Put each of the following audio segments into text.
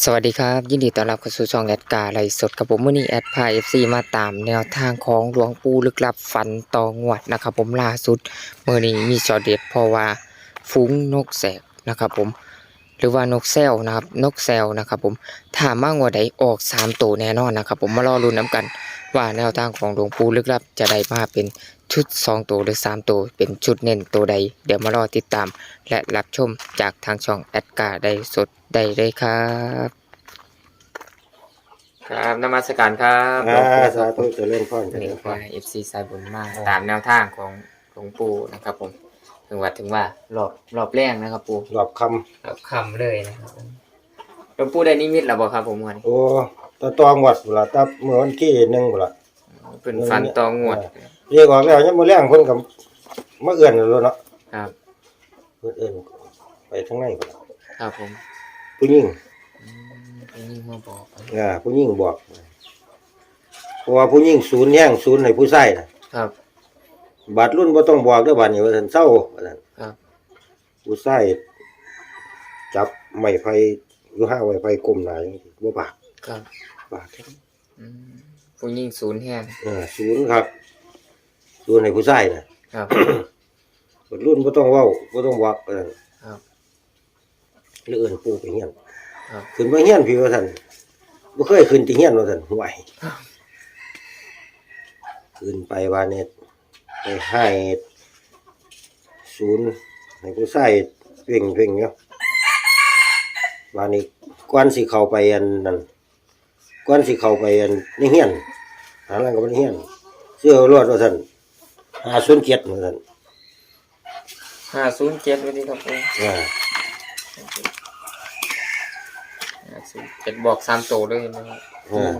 สวัสดีครับ ยินดีต้อนรับเข้าสู่ช่องแอดกาไลสดกับผมมื่อนี้แอดพาเอฟซีมาตามแนวทางของหลวงปู่ลึกลับฝันตองวดนะครับผมล่าสุดเมื่อนี้มีจอเด็ดเพราะว่าฟุ้งนกแสกนะครับผมหรือว่านกแซวนะครับนกแซวนะครับผมถ้ามากกว่าใดออกสามตัวแน่นอนนะครับผมมารอรุ้นน้ำกัน ว่าแนวทางของหลวงปู่ลึกลับจะได้มาเป็น ชุดสองตัวหรือสามตัว เป็นชุดเน้นตัวใด เดี๋ยวมารอติดตาม และรับชมจากทางช่องแอดการได้สดได้เลยครับ ครับนมัสการครับอ่าสาธุเจริญพรเจนี่ริญพว่ารเอฟซีสายบุญมาก ตามแนวทางของหลวงปู่นะครับผม ถึงว่าถึงว่ารอบรอบแรกนะครับปู่รอบครอบคำเลยนะครับผมหลวงปู่ได้นิมิตแล้วบ่ครับผมวันนี้ำโอ้ตะตองวัดบุละตับเมื่อวันที่หนึ่งบุละเป็นฟันตองวด เรียกออกแล้วยังมาแรงเพิ่นกับมาเอื้อนแล้วเนาะครับ เพิ่นเอื้อนไปทางไหนบุละครับผมผู้หญิงอืมอันนี้มาบอกอ่าผู้หญิงบอกเพราะว่าผู้หญิงศูนย์แย่งศูนย์ให้ผู้ชายน่ะ ครับบัดรุ่นบ่ต้องบอกเด้อบัดนี้ว่าซั่นเศร้าว่าซั่นครับ ผู้ชายจับไม้ไผ่อยู่ห้าไม้ไผ่กลมหน้าจังซี่บ่บากครับบากอืมผู้ยิ่งศูนย์แห้งเออศูนย์ครับ ศูนย์ให้ผู้ชายน่ะครับบัดรุ่นบ่ต้องเว้าบ่ต้องบอกว่าซั่นครับ หรือเอิ้นปู่ไปเฮียนครับ ขึ้นมาเฮียนพี่ว่าซั่นบ่เคยขึ้นที่เฮียนว่าซั่นห่วยขึ้นไปว่าเนี่ยไปให้ศูนย์ให้ผู้ชายเพ่งเพ่งเนาะว่านี่ก่อนสิเข้าไปอันนั้นก่อนสิเข้าไปอันในเฮียนหาหลังก็บ่ได้เฮียน เสื้อรวดว่าซั่น 507ว่าซั่นห้าศูนย์เจ็ดวันนี้ครับผมอ่าห้าศูนย์เจ็ดบอกสามโตวเลยนะครับอ่า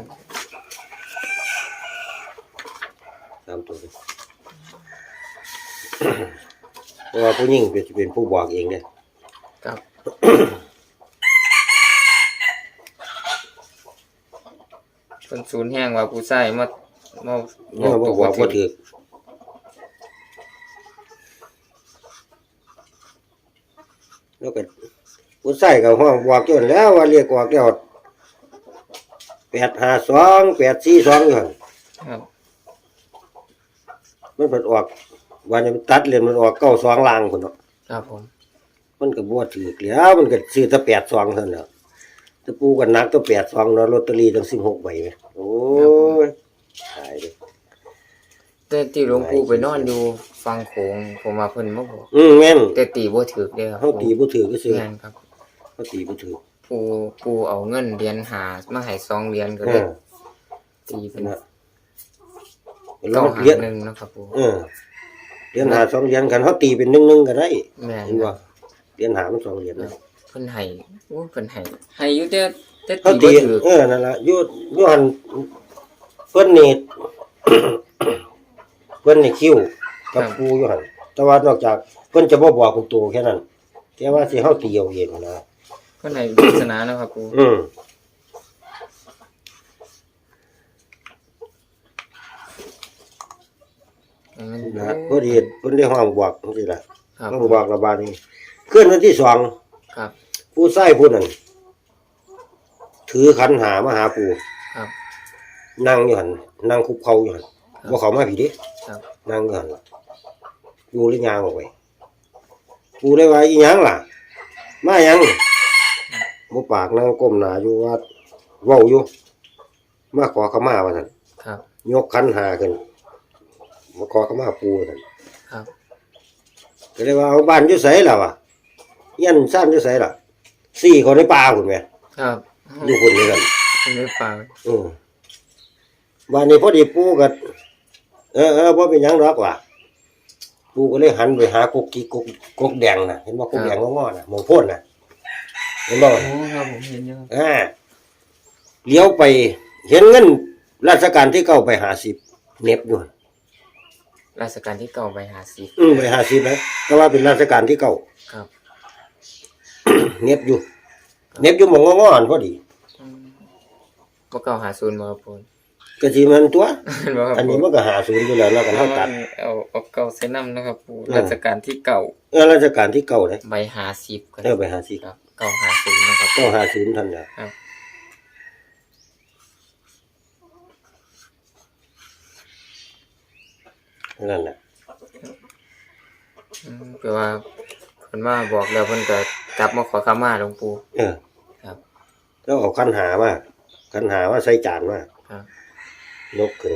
ตามตัวเลยเพราะว่าผู้หญิงเป็นเป็นผู้บอกเองเนี่ยครับคนศูนย์แห้งว่าผู้ใส่มามาบเมื่ออกบตัอกวว่าถืบ่อถือ แล้วก็ผู้ใส่กับห้องบอกจนแล้วว่าเรียกออกแล้วแปดห้าสองแปดสี่สองอยู่หั่นครับ มันเปิดออกวันนี้มันตัดเรียนมันออกเก้าสองลางคนเนาะครับผม มันก็บ่ถือแล้วมันก็ซื้อแต่แปดสองเท่านั้นแหล้วแตะปูกันนักตัวแปดสองเนาะลอตเตอรี่ตั้งสิบหกใบไหมโอ้ยตายเลยแต่ที่หลวงปู่ไปนอนอยู่ ฟังโขงผมมาเพิ่นมาบอกอืมแม่นแต่ตีบ่ถือเด้อครับเขาตีบ่ถือก็ซื้อแม่นครับเขาตีบ่ถือปู่ปู่เอาเงินเหรียญหามาให้สองเหรียญก็เอเลยอตีเป็นนะเก้าเราหาเรียนหนึ่งเนาะครับปู่เออเรียนหาสองเหรียญกันเขาตีเป็นหนึ่งหนึ่งก็ได้แม่นเห็นว่าเรียนหามันสองเหรียญนะเพิ่นให้โอ้เพิ่นให้ให้อยู่แต่แต่เขาตีตีบ่ถือเออนั่นล่ะอยู่อยู่หันเพิ่นนี่ เพิ่นนี่คิว กับครูอยู่หันแต่ว่านอกจากเพิ่นจะบ่บอกเป็นตัวแค่นั้นแค่ว่าสิเฮาตีเอาเองนะเพิ่นให้ปริศนาเนาะครับปู่อืมให้มันนะพอดีเพิ่นได้ห้องบอกจังซี่ล่ะครับห้องบอกระบาดนี้คืนวันที่สองครับ ผู้ชายผู้นั้นถือขันหามาหาปู่ครับ นั่งอยู่หั่นนั่งคุกเข่าอยู่หั่นบ่เข้ามาพี่เด้ครับ นั่งอยู่หั่นล่ะ ปู่เลยย่างออกไปปู่เลยว่าอีหยังล่ะ มาหยังบ่ปากนั่งก้มหน้าอยู่ว่าเว้าอยู่มาขอขมาว่าซั่นครับ ยกขันหาขึ้นมาขอขมาปู่ว่าซั่นครับ ก็เลยว่าเอาบ้านอยู่ไสล่ะวะเฮียนซ่านอยู่ไสล่ะสี่คนในป่าพุ่นแหมครับอยู่คนนี้กันเพิ่นได้ฟังอืมบ้านนี้พอดีปู่ก็เออเออบ่เป็นหยังดอกว่ะ ปู่ก็เลยหันไปหากกกีกกกกแดงน่ะ เห็นบ่กกแดงงอๆน่ะหมองโพ่นน่ะเห็นบ่โอ้ครับผมเห็นอยู่ครับอ่าเลี้ยวไป เห็นเงินราชการที่เก้าไปหาสิบเน็บอยู่หั่นราชการที่เก่าไปหาสิอืมไปหาสิบนะแต่ว่าเป็นราชการที่เก้า ครับเน็บอยู่ เน็บอยู่หมองงอๆหั่นพอดีอืมบ่เก่าหาศูนย์บ่ครับปู่ กะสิมันตัวอันนี้มันก็หาซูนอยู่แล้วเนาะกันเฮาตัด เอาเอาเก่าใส่น้ำนะครับปูราชการที่เก่าเออราชการที่เก่าเลยใบหาสิบครัเอบไปหาสิครับเก่าหาซูนย์นะครับ เก่าหาซูนย์ท่านน่ะรันั่นแหละอืมแปลว่าเพิ่นมาบอกแล้วเพิ่นจะกลับมาขอขมาหลวงปู่ เออครับ แล้วเอาขั้นหามาขั้นหาว่าใส่จานมาครับ ยกขึ้น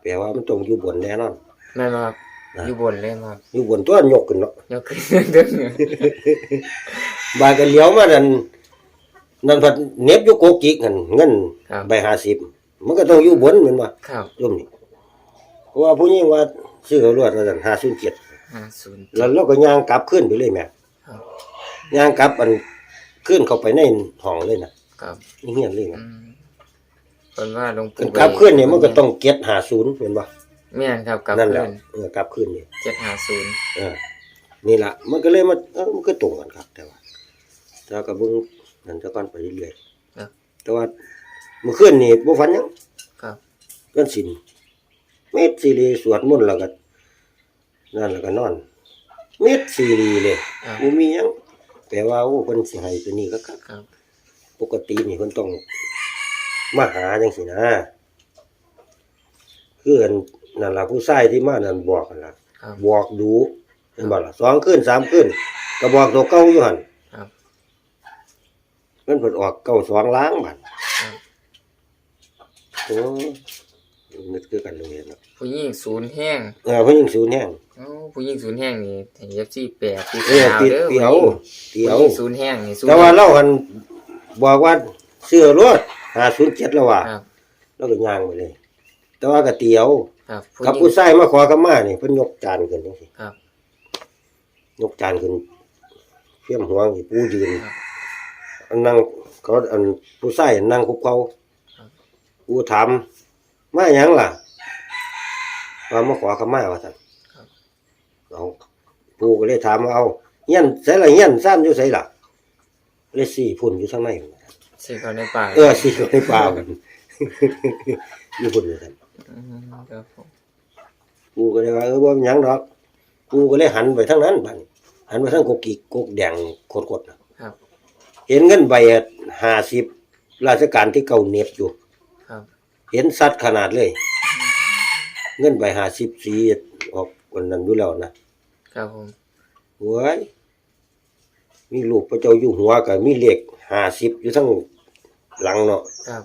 แปลว่ามันต้องอยู่บนแน่นอน แม่นบ่ครับนะ อยู่บนเลยบ่ครับอยู่บนตัวยกขึ้นเนาะยกขึ้นเด้อ บายกันเลี้ยวมานั่นนั่นพัดเหน็บอยู่โกกิกนั่นเงินครับ ใบ50มันก็ต้องอยู่บนแม่นบ่ครับร่มนี่เพราะว่าผู้หญิงว่าซื้อเอารวดว่าซั่น507 50 แล้วเราก็ย่างกลับขึ้นไปเลยแหม่ครับ ย่างกลับอันขึ้นเข้าไปในห้องเลยนะครับนี่เฮียนเลยอืนะม เพิ่นว่าหลวงขึ้ปู่นกลับขึ้นเนี่ยมันก็ต้องเก็ต50แม่นบ่แม่นครับกลับนั่นแหละขึ้นเออกลับขึ้นนี่750เออนี่ล่ะมันก็เลยมาเออมันก็ตรงกันครับ แต่ว่าแต่ว่าก็เบิ่งนั่นซะก่อนไปเรื่อยครับ ๆแต่ว่าเมื่อคืนนี่บ่ฝันหยัง ครับกันสินเม็ดซีรีสวดมนต์แล้วก็นั่นแล้วก็นอน เม็ดซีรีเลยครับบ่มีหยังแต่ว่าโอ้เพิ่นสิให้ตัวนี้ก็ครับครับ ปกตินี่เพิ่นต้อง มาหาจังซี่นะคืออันนั่นล่ะผู้ชายที่มานั่นบอกนั่นล่ะครับ บอกดูเห็นบ่ล่ะสองคืนสามคืนก็บอกตัวเก่าอยู่หั่นครับ มันเพิ่นออกเก่าสองล้างบัดครับ โอ้นึกคือกันโรงเรียนเนาะผู้หญิงศูนย์แห้งเออเพิ่นยังศูนย์แห้งโอ้ผู้หญิงศูนย์แห้งนี่ให้ FC แปดปีเออขาวติดเด้อเตียวผู้เตียหวญิงศูนย์แห้งนี่ศูนย์แต่ว่าเราหันบอกว่าเสื้อรถ 507แล้วว่าครับเราก็ย่างไปเลย แต่ว่าก็เตียวครับผู้กับหญิงผู้ชายมาขอขมานี่เพิ่นยกจานขึ้นจังซี่ครับ ยกจานขึ้นเพียมหัวให้ผู้ยืนครับอันนั่งเขาอันผู้ชายนั่งคุกเขาครับ ผู้ถามมาหยังล่ะว่ามาขอขมาว่าซั่นครับเอาผู้ก็เลยถามว่าเอาเฮียนใส่ละเฮียนซ่านอยู่ไสล่ะเลยสี่พุ่นอยู่ข้างใน สิเขาในป่าเออสี่อยู่ในป่ากันอยู่พุ่นอยู่ซั่นมครับผมผู้ก็เลยว่าเออบ่มีหยังดอกผู้ก็เลยหันไปทางนั้นบัดนี้หันไปทางกกกิกกกแดงโคตรๆน่ะครับเห็นเงินใบห้าสิบราชการที่เก่าเหน็บอยู่ครับเห็นสัดขนาดเลย เงินใบห้าสิบสีออกวันนั้นอยู่แล้วนะครับผมโว้ย มีรูปพระเจ้าอยู่หัวกับมีเลขห้าสิบอยู่ทั้งหลังเนาะครับ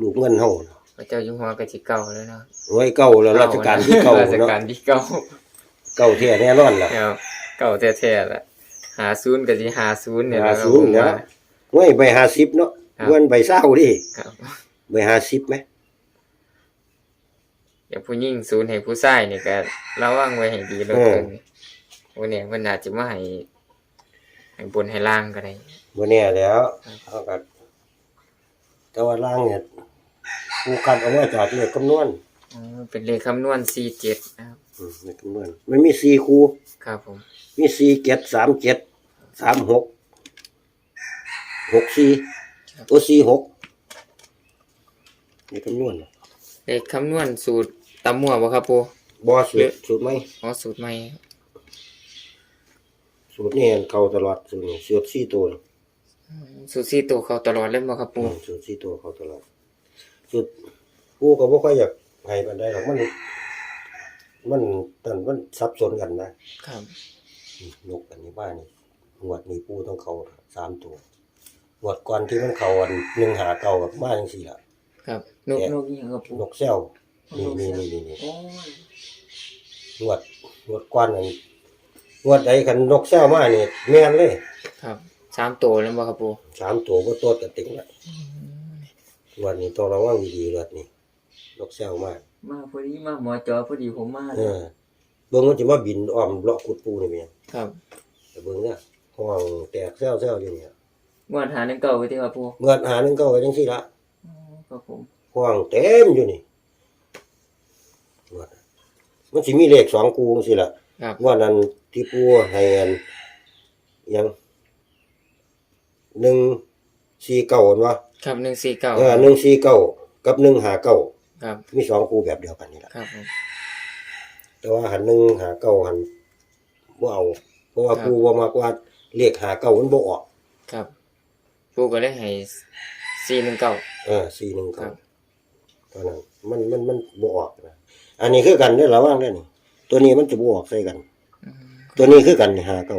รูปเงินเฮาน่ะพระเจ้าอยู่หัวก็สิเก่าแล้วเนาะไว้เก่าแล้วราชการที่เก่าราชเนาะการที่เก่าเก่าแท้แน่นอนล่ะ ครับเก่าแท้ๆล่ะหาศูนย์ก็สิหาศูนย์เนี่ยห้าแหละครับศูผนย์มเนี่ยว่าไว้ใบห้าสิบเนาะครับเงินใบเศร้าดิครับใบห้าสิบไหมอย่างผู้หญิงศูนย์ให้ผู้ชายนี่ก็ระวังไว้ให้ดีแล้วกันวันนี้เพิ่นอาจจะมาให้ ให้บนให้ล่างก็ได้บ่แน่แล้วเขาก็แต่ว่าล่างเนี่ยผู้คัดเอามาจากเลขคำนวณอ๋อเป็นเลขคำนวณ47นะครับอืมเลขคำนวณมันมีสี่คู่ครับผมมีสี่เจ็ดสามเจ็ดสามหกหกสี่ตัวสี่หกนี่คำนวณเลขคำนวณสูตรตำมั่วบ่ครับปูบอสูตรสูตรไหมอ๋อสูตรใหม่ สูตรนี่เข้าตลอดสูตรนี้สูตรสี่ตัวนี่อืมสูตรสี่ตัวเขาตลอดเลยบ่ครับอืปูมสูตรสี่ตัวเข้าตลอดสูตรกูก็บ่ค่อยอยากให้ปานใดหรอกมัน มันตันมันซับซ้อนกันนะครับอืมนกอันนี้บ้านนี่งวดนี้ปูต้องเข้าสามตัวงวดก่อนที่มันเข้าอันหนึ่งหาเก่ากับบ้านจังซี่ล่ะ ครับนกนกอีหยังครับปูนกแซวนี่นี่นี่นี่นี่โอ้ยนวดนวดกวนอัน นวดใดคันนกแซวมานี่แม่นเลยครับสามตัวแล้วบ่ครับปูสามตัวก็ตัวกระติงละนวดนี่ต้องระวังดีๆนวดนี่นกแซวมามาพอดีมาหมอจอพอดีผมมาเออเบิ่งมันจะมาบินอ้อมเลาะขุดปูนี่แม่นครับแต่เบิ่งเนี่ยห้องแตกแซวแซวอยู่เนี่ยงวดหาหนึงเก่าไว้ที่ครับปูเมื่อหาหนึงเก็ก็จังซี่ละอ๋อครับผมห้องเต็มอยู่นี่นวดมันสิมีเลขสองคูจังซี่ล่ะ ครับ งวดนั้นที่ปูให้อันหยังหนึ่งสี่เก้าอันวะครับหนึ่งสี่เก้าเออหนึ่งสี่เก้ากับหนึ่งหาเก้าครับมีสองคู่แบบเดียวกันนี่แหละครับผม แต่ว่าหันหนึ่งหาเก้าหันบ่เอาเพราะว่าครับ ปูว่ามากว่าเลขหาเก้ามันบ่ออกครับปูก็เลยให้สี่หนึ่งเก้า เออสี่หนึ่งครัเก้าบแต่ราะนั้นมันมันมันบ่ออกนะอันนี้คือกันเด้อระวังเด้อนี่ ตัวนี้มันจะบ่ออกใส่กันอืมตัวนี้คือกันนี่หาเก่า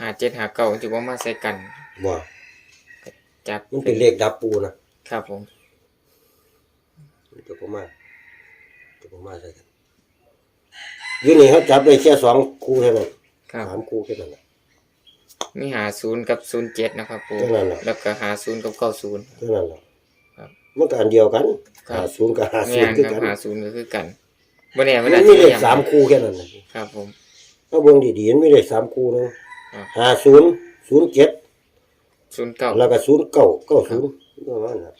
หาเจ็ดหาเก้าจะว่ามาใส่กันบ่จับมันเป็นเลขดับปูนะครับผมมันจะบ่มาจะบ่มาใส่กันอยู่นี่เขาจับได้แค่สองคู่เท่านั้นครับสามคู่แค่นั้นน่ะมีหาศูนย์กับศูนย์เจ็ดนะครับปูเท่านั้นแหละแล้วก็หาศูนย์กับเก้าศูนย์เท่านั้นแหละครับมันก็อันเดียวกันครับหาศูนย์กับหาศูแม่นย์นคือครับกันหาศูนย์ก็คือกัน บ่แน่มัมันนอาจมีจะเลขยังสามคู่แค่นั้นน่ะครับผม ถ้าเบิ่งดีๆมันมีเลขสามคู่นึงครับหาศูนย์ศูนย์เจ็ดศูนย์เก้าแล้วก็ศูนย์เก้าเก้าศูนย์ประมาณนั้น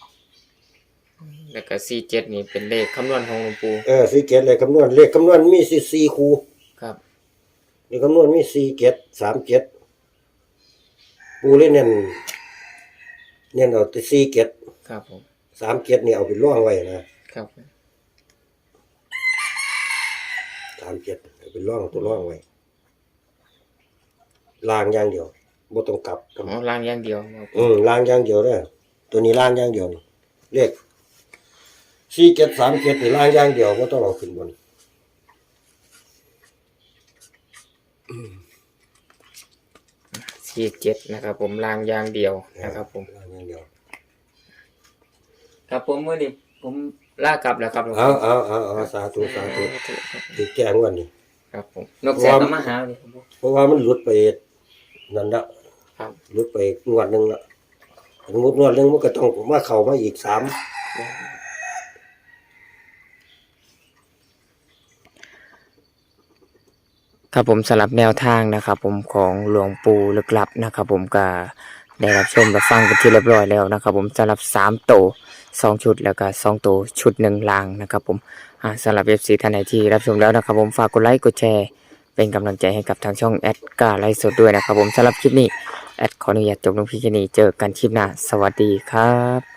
แล้วก็สี่เจ็ดนี่เป็นเลขคำนวณของหลวงปู่เออสี่เจ็ดเลขคำนวณเลขคำนวณมีสี่สี่คู่ครับ เลขคำนวณมีสี่เจ็ดสามเจ็ดปูเล่นเน้นเน้นเอาแต่สี่เจ็ดครับผม สามเจ็ดนี่เอาไปล่องไว้นะครับ สามเจ็ดเอาไปล่องตัวล่องไว้ลางอย่างเดียวบ่ต้องกลับอ๋อล่างอย่างเดียวครับอืมลางอย่างเดียวเด้อตัวนี้ลางอย่างเดียวนี่เลขสี่เจ็ดสามเจ็ดนี่ลางอย่างเดียวบ่ต้องเอาขึ้นบนสี่เจ็ดนะครับ ผมล่างอย่างเดียวนะครับ ผมลางอย่างเดียว ครับผมเมื่อนี้ผม ลากลับแล้วครับหลวงเอาปู่เอาเอาเอาสาธุสาธุถือแจ้งวันนี้ครับผมนกแสกก็มาหาเลยครับผม เพราะว่ามันหลุดไปนั่นละครับ หลุดไปงวดหนึ่งละสมมติงวดหนึ่งมันก็ต้องมาเข้ามาอีกสามครับผมสำหรับแนวทางนะครับผมของหลวงปู่ลึกลับนะครับผมก็ ได้รับชมรับฟังกันที่เรียบร้อยแล้วนะครับ ผมสำหรับสามโตสองชุดแล้วก็สองโตชุดหนึ่งลางนะครับ ผมอ่าสำหรับเอฟซีท่านไหนที่รับชมแล้วนะครับ ผมฝากกดไลค์กดแชร์เป็นกำลังใจให้กับทางช่องแอดกาไลฟ์สดด้วยนะครับ ผมสำหรับคลิปนี้แอดขออนุญาตจบลงพิจารณีเจอกันคลิปหน้าสวัสดีครับ